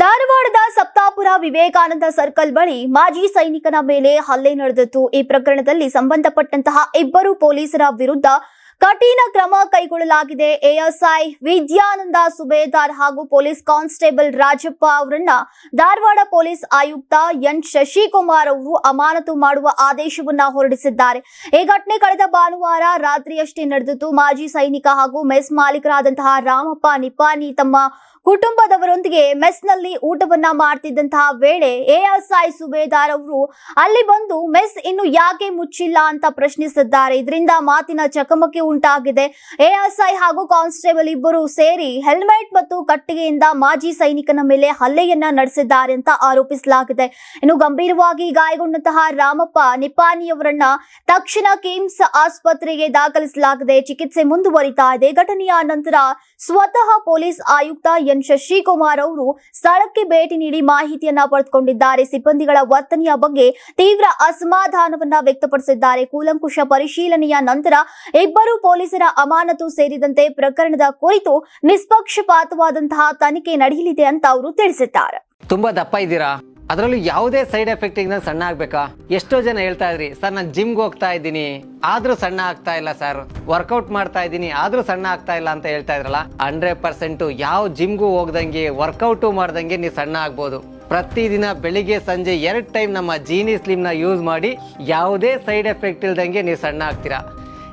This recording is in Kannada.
ಧಾರವಾಡದ ಸಪ್ತಾಪುರ ವಿವೇಕಾನಂದ ಸರ್ಕಲ್ ಬಳಿ ಮಾಜಿ ಸೈನಿಕನ ಮೇಲೆ ಹಲ್ಲೆ ನಡೆದಿತ್ತು. ಈ ಪ್ರಕರಣದಲ್ಲಿ ಸಂಬಂಧಪಟ್ಟಂತಹ ಇಬ್ಬರು ಪೊಲೀಸರ ವಿರುದ್ಧ ಕಠಿಣ ಕ್ರಮ ಕೈಗೊಳ್ಳಲಾಗಿದೆ. ಎಎಸ್ಐ ವಿದ್ಯಾನಂದ ಸುಬೇದಾರ್ ಹಾಗೂ ಪೊಲೀಸ್ ಕಾನ್ಸ್ಟೇಬಲ್ ರಾಜಪ್ಪ ಅವರನ್ನ ಧಾರವಾಡ ಪೊಲೀಸ್ ಆಯುಕ್ತ ಎನ್. ಶಶಿಕುಮಾರ್ ಅವರು ಅಮಾನತು ಮಾಡುವ ಆದೇಶವನ್ನ ಹೊರಡಿಸಿದ್ದಾರೆ. ಈ ಘಟನೆ ಕಳೆದ ಭಾನುವಾರ ರಾತ್ರಿಯಷ್ಟೇ ನಡೆದಿತ್ತು. ಮಾಜಿ ಸೈನಿಕ ಹಾಗೂ ಮೆಸ್ ಮಾಲೀಕರಾದಂತಹ ರಾಮಪ್ಪ ನಿಪಾನಿ ತಮ್ಮ ಕುಟುಂಬದವರೊಂದಿಗೆ ಮೆಸ್ನಲ್ಲಿ ಊಟವನ್ನ ಮಾಡ್ತಿದ್ದಂತಹ ವೇಳೆ ಎಎಸ್ಐ ಸುಬೇದಾರ್ ಅವರು ಅಲ್ಲಿ ಬಂದು ಮೆಸ್ ಇನ್ನು ಯಾಕೆ ಮುಚ್ಚಿಲ್ಲ ಅಂತ ಪ್ರಶ್ನಿಸಿದ್ದಾರೆ. ಇದರಿಂದ ಮಾತಿನ ಚಕಮಕಿ ಉಂಟಾಗಿದೆ. ಎಎಸ್ಐ ಹಾಗೂ ಕಾನ್ಸ್ಟೇಬಲ್ ಇಬ್ಬರು ಸೇರಿ ಹೆಲ್ಮೆಟ್ ಮತ್ತು ಕಟ್ಟಿಗೆಯಿಂದ ಮಾಜಿ ಸೈನಿಕನ ಮೇಲೆ ಹಲ್ಲೆಯನ್ನ ನಡೆಸಿದ್ದಾರೆ ಅಂತ ಆರೋಪಿಸಲಾಗಿದೆ. ಇನ್ನು ಗಂಭೀರವಾಗಿ ಗಾಯಗೊಂಡಂತಹ ರಾಮಪ್ಪ ನಿಪಾನಿಯವರನ್ನ ತಕ್ಷಣ ಕಿಮ್ಸ್ ಆಸ್ಪತ್ರೆಗೆ ದಾಖಲಿಸಲಾಗಿದೆ ಚಿಕಿತ್ಸೆ ಮುಂದುವರಿತಾ ಇದೆ. ಘಟನೆಯ ನಂತರ ಸ್ವತಃ ಪೊಲೀಸ್ ಆಯುಕ್ತ ಎನ್ ಶಶಿಕುಮಾರ್ ಅವರು ಸ್ಥಳಕ್ಕೆ ಭೇಟಿ ನೀಡಿ ಮಾಹಿತಿಯನ್ನ ಪಡೆದುಕೊಂಡಿದ್ದಾರೆ. ಸಿಬ್ಬಂದಿಗಳ ವರ್ತನೆಯ ಬಗ್ಗೆ ತೀವ್ರ ಅಸಮಾಧಾನವನ್ನ ವ್ಯಕ್ತಪಡಿಸಿದ್ದಾರೆ. ಕೂಲಂಕುಷ ಪರಿಶೀಲನೆಯ ನಂತರ ಇಬ್ಬರು ಪೊಲೀಸರ ಅಮಾನತು ಸೇರಿದಂತೆ ಪ್ರಕರಣದ ಕುರಿತು ನಿಷ್ಪಕ್ಷಪಾತವಾದಂತಹ ತನಿಖೆ ನಡೆಯಲಿದೆ ಅಂತ ಅವರು ತಿಳಿಸಿದ್ದಾರೆ. ತುಂಬಾ ದಪ್ಪ ಇದ್ದೀರಾ? ಅದರಲ್ಲೂ ಯಾವುದೇ ಸೈಡ್ ಎಫೆಕ್ಟ್ ನಾನು ಸಣ್ಣ ಆಗ್ಬೇಕಾ? ಎಷ್ಟೋ ಜನ ಹೇಳ್ತಾ ಇದ್ರಿ, ಸರ್, ನಾನು ಜಿಮ್ಗೆ ಹೋಗ್ತಾ ಇದ್ದೀನಿ. ಆದ್ರೂ ಸಣ್ಣ ಆಗ್ತಾ ಇಲ್ಲ, ಸರ್. ವರ್ಕೌಟ್ ಮಾಡ್ತಾ ಇದ್ದೀನಿ, ಆದ್ರೂ ಸಣ್ಣ ಆಗ್ತಾ ಇಲ್ಲ ಅಂತ ಹೇಳ್ತಾ ಇದ್ರಲ್ಲ? ಹಂಡ್ರೆಡ್ ಪರ್ಸೆಂಟ್ ಯಾವ ಜಿಮ್ಗೂ ಹೋಗ್ದಂಗೆ ವರ್ಕೌಟು ಮಾಡ್ದಂಗೆ ನೀವು ಸಣ್ಣ ಆಗ್ಬೋದು. ಪ್ರತಿದಿನ ಬೆಳಿಗ್ಗೆ, ಸಂಜೆ ಎರಡು ಟೈಮ್ ನಮ್ಮ ಜೀನಿ ಸ್ಲಿಮ್ನ ಯೂಸ್ ಮಾಡಿ ಯಾವುದೇ ಸೈಡ್ ಎಫೆಕ್ಟ್ ಇಲ್ದಂಗೆ ನೀವು ಸಣ್ಣ ಆಗ್ತೀರಾ?